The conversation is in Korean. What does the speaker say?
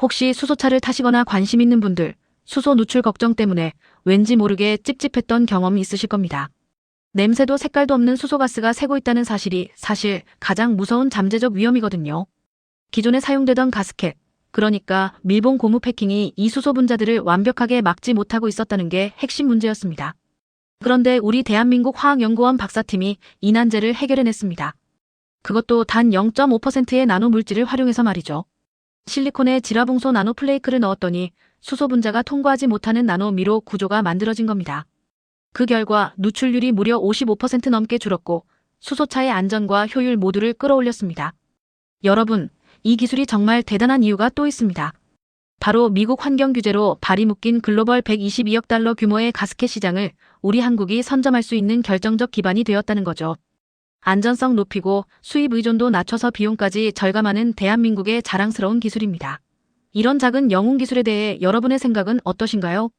혹시 수소차를 타시거나 관심 있는 분들, 수소 누출 걱정 때문에 왠지 모르게 찝찝했던 경험이 있으실 겁니다. 냄새도 색깔도 없는 수소가스가 새고 있다는 사실이 사실 가장 무서운 잠재적 위험이거든요. 기존에 사용되던 가스켓, 그러니까 밀봉 고무 패킹이 이 수소 분자들을 완벽하게 막지 못하고 있었다는 게 핵심 문제였습니다. 그런데 우리 대한민국 화학연구원 박사팀이 이 난제를 해결해냈습니다. 그것도 단 0.5%의 나노 물질을 활용해서 말이죠. 실리콘에 지라봉소 나노 플레이크를 넣었더니 수소 분자가 통과하지 못하는 나노미로 구조가 만들어진 겁니다. 그 결과 누출률이 무려 55% 넘게 줄었고 수소차의 안전과 효율 모두를 끌어올렸습니다. 여러분, 이 기술이 정말 대단한 이유가 또 있습니다. 바로 미국 환경 규제로 발이 묶인 글로벌 122억 달러 규모의 가스켓 시장을 우리 한국이 선점할 수 있는 결정적 기반이 되었다는 거죠. 안전성 높이고 수입 의존도 낮춰서 비용까지 절감하는 대한민국의 자랑스러운 기술입니다. 이런 작은 영웅 기술에 대해 여러분의 생각은 어떠신가요?